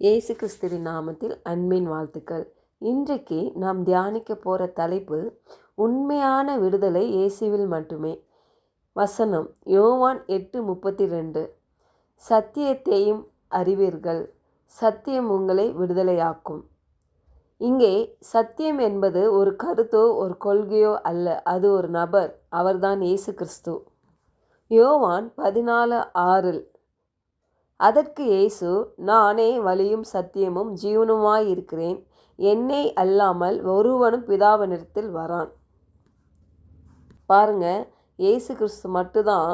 இயேசு கிறிஸ்துவின் நாமத்தில் அன்பின் வாழ்த்துக்கள். இன்றைக்கு நாம் தியானிக்க போகிற தலைப்பு உண்மையான விடுதலை இயேசுவில் மட்டுமே. வசனம் யோவான் எட்டு முப்பத்தி ரெண்டு சத்தியத்தையும் அறிவீர்கள். சத்தியம் உங்களை விடுதலையாக்கும். இங்கே சத்தியம் என்பது ஒரு கருத்தோ ஒரு கொள்கையோ அல்ல. அது ஒரு நபர் அவர்தான் இயேசு கிறிஸ்து யோவான் பதினாலு ஆறில் அதற்கு இயேசு நானே வழியும் சத்தியமும் ஜீவனுமாயிருக்கிறேன். என்னை அல்லாமல் ஒருவனும் பிதாவினிடத்தில் வரான். பாருங்க இயேசு கிறிஸ்து மட்டும்தான்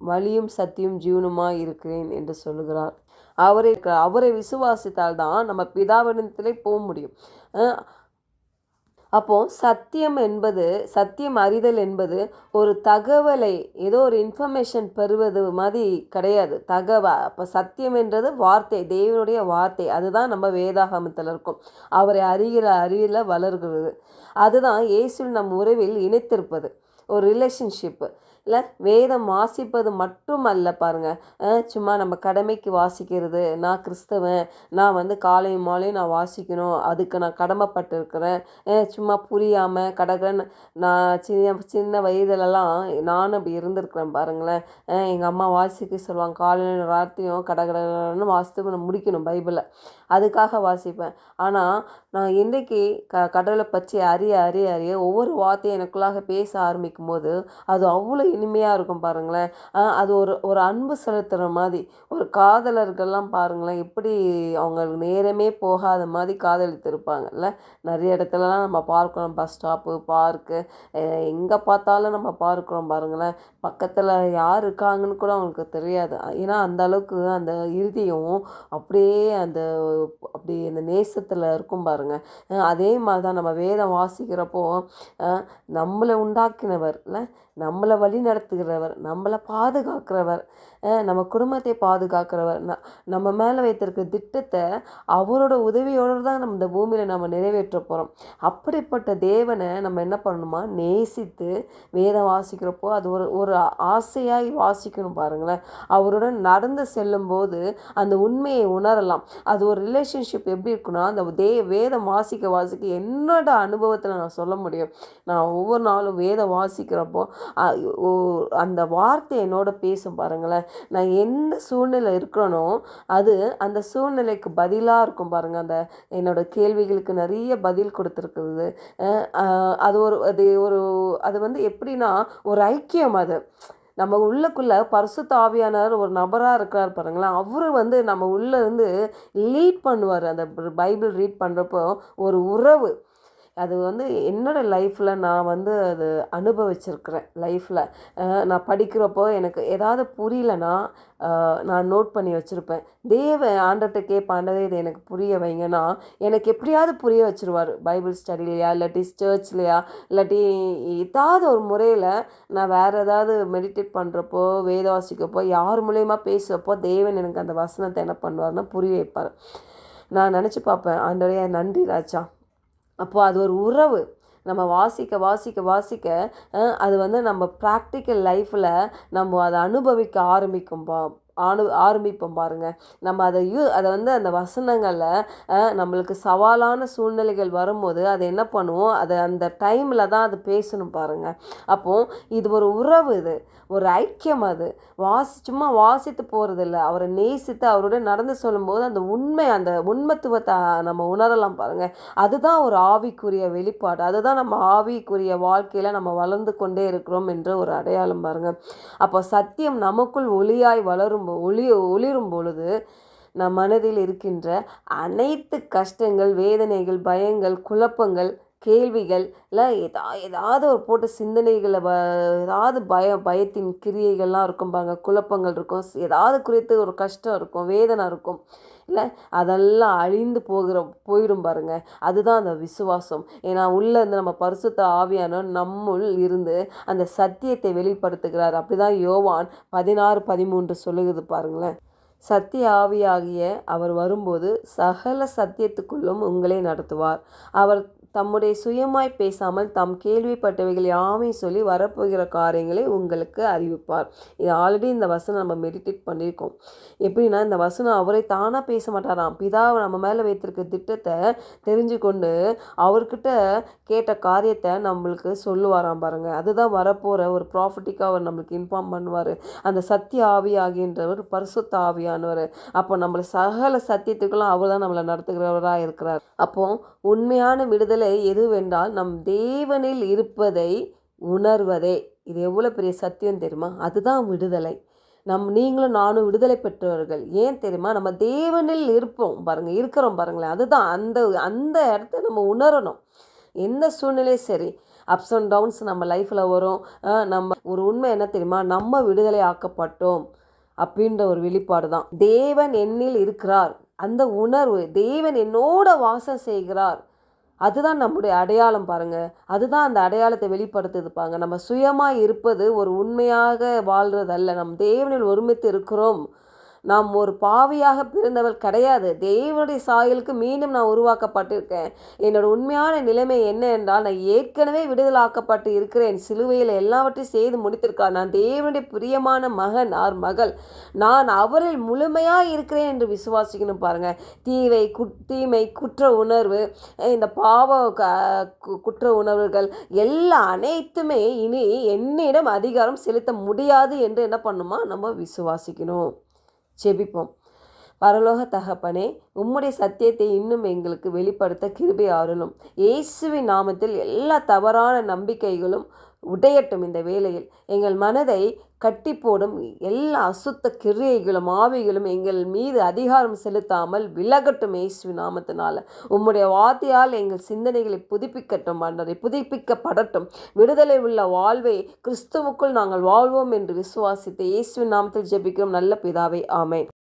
வழியும் சத்தியும் ஜீவனுமாய் இருக்கிறேன் என்று சொல்லுகிறார். அவரை அவரை விசுவாசித்தால் தான் நம்ம பிதாவினத்திலே போக முடியும். அப்போது சத்தியம் என்பது சத்தியம் அறிதல் என்பது ஒரு தகவலை ஏதோ ஒரு இன்ஃபர்மேஷன் பெறுவது மாதிரி கிடையாது. தகவ அப்போ சத்தியம் என்றது வார்த்தை தேவனுடைய வார்த்தை. அதுதான் நம்ம வேதாகமத்தில் இருக்கும். அவரை அறிகிற அறிவில் வளர்கிறது. அதுதான் இயேசுவில் நம் உறவில் இணைத்திருப்பது. ஒரு ரிலேஷன்ஷிப்பு இல்லை வேதம் வாசிப்பது மட்டும் அல்ல பாருங்கள் சும்மா நம்ம கடமைக்கு வாசிக்கிறது நான் கிறிஸ்தவன் நான் வந்து காலையும் மாலையும் நான் வாசிக்கணும் அதுக்கு நான் கடமைப்பட்டிருக்கிறேன். சும்மா புரியாமல் கடகன் நான் சின்ன சின்ன வயதுலலாம் நானும் அப்படி இருந்திருக்கிறேன் பாருங்களேன். எங்கள் அம்மா வாசிக்க சொல்லுவாங்க காலையில் ராத்திரியும் கடகடன்னு வாசித்து நான் முடிக்கணும் பைபிளை. அதுக்காக வாசிப்பேன். ஆனால் நான் இன்றைக்கு க கடவுளை பற்றி அறிய அறிய அறிய ஒவ்வொரு வார்த்தையும் எனக்குள்ளாக பேச ஆரம்பிக்கும் போது அது அவ்வளோ இனிமையாக இருக்கும் பாருங்களேன். அது ஒரு ஒரு அன்பு செலுத்துகிற மாதிரி ஒரு காதலர்கள்லாம் பாருங்களேன் எப்படி அவங்க நேரமே போகாத மாதிரி காதலித்திருப்பாங்கல்ல. நிறைய இடத்துலலாம் நம்ம பார்க்குறோம் பஸ் ஸ்டாப்பு பார்க்கு எங்கே பார்த்தாலும் நம்ம பார்க்குறோம் பாருங்களேன். பக்கத்தில் யார் இருக்காங்கன்னு கூட அவங்களுக்கு தெரியாது. ஏன்னா அந்த அளவுக்கு அந்த இறுதியும் அப்படியே அந்த அப்படி அந்த நேசத்தில் இருக்கும் பாருங்க. அதே மாதிரி தான் நம்ம வேதம் வாசிக்கிறப்போ நம்மளை உண்டாக்கினவர் இல்லை நம்மளை வழி நடத்துகிறவர் நம்மளை பாதுகாக்கிறவர் நம்ம குடும்பத்தை பாதுகாக்கிறவர் ந நம்ம மேலே வைத்திருக்க திட்டத்தை அவரோட உதவியோடு தான் நம்ம இந்த பூமியில் நம்ம நிறைவேற்ற போகிறோம் அப்படிப்பட்ட தேவனை நம்ம என்ன பண்ணணுமா? நேசித்து வேதம் வாசிக்கிறப்போ அது ஒரு ஒரு ஆசையாய் வாசிக்கணும் பாருங்களேன். அவருடன் நடந்து செல்லும்போது அந்த உண்மையை உணரலாம். அது ஒரு ரிலேஷன்ஷிப் எப்படி இருக்குன்னா அந்த தே வேதம் வாசிக்க வாசிக்க என்னோட அனுபவத்தில் நான் சொல்ல முடியும். நான் ஒவ்வொரு நாளும் வேதம் வாசிக்கிறப்போ அந்த வார்த்தை என்னோட பேசும் பாருங்களேன். நான் என்ன சூழ்நிலை இருக்கிறேனோ அது அந்த சூழ்நிலைக்கு பதிலாக இருக்கும் பாருங்கள் அந்த என்னோட கேள்விகளுக்கு நிறைய பதில் கொடுத்துருக்குது. அது ஒரு அது ஒரு அது வந்து எப்படின்னா ஒரு ஐக்கியம் அது. நம்ம உள்ளக்குள்ளே பரிசுத்த ஆவியானவர் ஒரு நபராக இருக்கிறார் பாருங்களேன். அவரு வந்து நம்ம உள்ளேருந்து லீட் பண்ணுவார். அந்த பைபிள் ரீட் பண்ணுறப்போ ஒரு உறவு. அது வந்து என்னோடய லைஃப்பில் நான் வந்து அது அனுபவிச்சிருக்கிறேன் லைஃப்பில் நான் படிக்கிறப்போ எனக்கு ஏதாவது புரியலன்னா நான் நோட் பண்ணி வச்சுருப்பேன். தேவ ஆண்டர்கிட்ட கேட்ப ஆண்டவே இது எனக்கு புரிய வைங்கன்னா எனக்கு எப்படியாவது புரிய வச்சுருவார். பைபிள் ஸ்டடிலையா இல்லாட்டி சர்ச்லையா இல்லாட்டி ஏதாவது ஒரு முறையில் நான் வேறு ஏதாவது மெடிடேட் பண்ணுறப்போ வேத வாசிக்கப்போ யார் மூலயமா பேசுகிறப்போ தேவன் எனக்கு அந்த வசனத்தை என்ன பண்ணுவார்னா புரிய வைப்பார். நான் நினச்சி பார்ப்பேன். ஆண்டவரே நன்றி ராஜா. அப்போது அது ஒரு உறவு. நம்ம வாசிக்க வாசிக்க வாசிக்க அது வந்து நம்ம ப்ராக்டிக்கல் லைஃப்பில் நம்ம அதை அனுபவிக்க ஆரம்பிக்கும்பா. ஆணு ஆனு ஆரம்பிப்போம் பாருங்கள் நம்ம அதை யூ அதை வந்து அந்த வசனங்களில் நம்மளுக்கு சவாலான சூழ்நிலைகள் வரும்போது அதை என்ன பண்ணுவோம்? அதை அந்த டைமில் தான் அது பேசணும் பாருங்கள் அப்போது இது ஒரு உறவு இது. ஒரு ஐக்கியம் அது. வாசி சும்மா வாசித்து போகிறதில்ல அவரை நேசித்து அவரோட நடந்து சொல்லும்போது அந்த உண்மை அந்த உண்மத்துவத்தை நம்ம உணரலாம் பாருங்கள் அதுதான் ஒரு ஆவிக்குரிய வெளிப்பாடு. அதுதான் நம்ம ஆவிக்குரிய வாழ்க்கையில் நம்ம வளர்ந்து கொண்டே இருக்கிறோம் என்ற ஒரு அடையாளம் பாருங்க. அப்போ சத்தியம் நமக்குள் ஒளியாய் வளரும் ஒளி ஒளிரும் பொழுது நம் மனதில் இருக்கின்ற அனைத்து கஷ்டங்கள் வேதனைகள் பயங்கள் குழப்பங்கள் கேள்விகள் இல்லை எதா ஏதாவது ஒரு போட்டு சிந்தனைகளை வ ஏதாவது பய பயத்தின் கிரியைகள்லாம் இருக்கும் பாருங்க. குழப்பங்கள் இருக்கும். ஏதாவது குறித்து ஒரு கஷ்டம் இருக்கும் வேதனை இருக்கும். இல்லை? அதெல்லாம் அழிந்து போகிற போயிடும் பாருங்க. அதுதான் அந்த விசுவாசம். ஏன்னா உள்ளே இருந்து நம்ம பரிசுத்த ஆவியான நம்முள் இருந்து அந்த சத்தியத்தை வெளிப்படுத்துகிறார். அப்படிதான் யோவான் பதினாறு பதிமூன்று சொல்லுகிறது பாருங்களேன். சத்திய ஆவியாகிய அவர் வரும்போது சகல சத்தியத்துக்குள்ளும் உங்களை நடத்துவார். அவர் தம்முடைய சுயமாய் பேசாமல் தாம் கேள்விப்பட்டவைகள் யாவையும் சொல்லி வரப்போகிற காரியங்களை உங்களுக்கு அறிவிப்பார். இது ஆல்ரெடி இந்த வசனம் நம்ம மெடிடேட் பண்ணியிருக்கோம். எப்படின்னா இந்த வசனம் அவரை தானாக பேச மாட்டாராம். பிதாவை நம்ம மேலே வைத்திருக்க திட்டத்தை தெரிஞ்சு கொண்டு அவர்கிட்ட கேட்ட காரியத்தை நம்மளுக்கு சொல்லுவாராம் பாருங்க. அதுதான் வரப்போகிற ஒரு ப்ராஃபிட்டிக்காக அவர் நம்மளுக்கு இன்ஃபார்ம் பண்ணுவார். அந்த சத்திய ஆவி ஆகின்றவர் பரிசுத்த ஆவியானவர். அப்போ நம்மளை சகல சத்தியத்துக்கெல்லாம் அவர் தான் நம்மளை நடத்துகிறவராக இருக்கிறார் அப்போ உண்மையான விடுதலை எதுவென்றால் நம் தேவனில் இருப்பதை உணர்வதே. இது எவ்வளோ பெரிய சத்தியம் தெரியுமா? அதுதான் விடுதலை. நம் நீங்களும் நானும் விடுதலை பெற்றவர்கள். ஏன் தெரியுமா? நம்ம தேவனில் இருப்போம். பாருங்கள் இருக்கிறோம் பாருங்களேன். அதுதான் அந்த அந்த இடத்த நம்ம உணரணும். எந்த சூழ்நிலையும் சரி அப்ஸ் அண்ட் டவுன்ஸ் நம்ம லைஃப்பில் வரும். நம்ம ஒரு உண்மை என்ன தெரியுமா? நம்ம விடுதலை ஆக்கப்பட்டோம் அப்படின்ற ஒரு வெளிப்பாடு தான். தேவன் என்னில் இருக்கிறார். அந்த உணர்வு தேவன் என்னோட வாசம் செய்கிறார். அதுதான் நம்முடைய அடையாளம் பாருங்கள் அதுதான் அந்த அடையாளத்தை வெளிப்படுத்துது பாருங்க நம்ம சுயமாக இருப்பது ஒரு உண்மையாக வாழ்கிறதல்ல நம் தேவனில் ஒருமித்து இருக்கிறோம். நாம் ஒரு பாவியாக பிறந்தவள் கிடையாது. தேவனுடைய சாயலுக்கு மீண்டும் நான் உருவாக்கப்பட்டிருக்கேன். என்னோட உண்மையான நிலைமை என்ன என்றால் நான் ஏற்கனவே விடுதலாக்கப்பட்டு இருக்கிறேன். சிலுவையில் எல்லாவற்றையும் செய்து முடித்திருக்கார் நான் தேவனுடைய பிரியமான மகன் ஆர் மகள். நான் அவரில் முழுமையாக இருக்கிறேன் என்று விசுவாசிக்கணும் பாருங்கள் தீவை கு தீமை குற்ற உணர்வு இந்த பாவ க- குற்ற உணர்வுகள் எல்லா அனைத்துமே இனி என்னிடம் அதிகாரம் செலுத்த முடியாது என்று என்ன பண்ணுமா? நம்ம விசுவாசிக்கணும். ஜெபிப்போம். பரலோக தகப்பனே உம்முடைய சத்தியத்தை இன்னும் எங்களுக்கு வெளிப்படுத்த கிருபை அருளும் இயேசுவின் நாமத்தில் எல்லா தவறான நம்பிக்கைகளும் உடையட்டும் இந்த வேளையில். எங்கள் மனதை கட்டி போடும் எல்லா அசுத்த கிரியைகளும் ஆவிகளும் எங்கள் மீது அதிகாரம் செலுத்தாமல் விலகட்டும் ஏசுவி நாமத்தினால. உம்முடைய வார்த்தையால் எங்கள் சிந்தனைகளை புதுப்பிக்கட்டும் ஆண்டவரை புதுப்பிக்கப்படட்டும். விடுதலை உள்ள வாழ்வை கிறிஸ்துவுக்குள் நாங்கள் வாழ்வோம் என்று விசுவாசித்து இயேசுவின் நாமத்தில் ஜெபிக்கிறோம். நல்ல பிதாவை ஆமை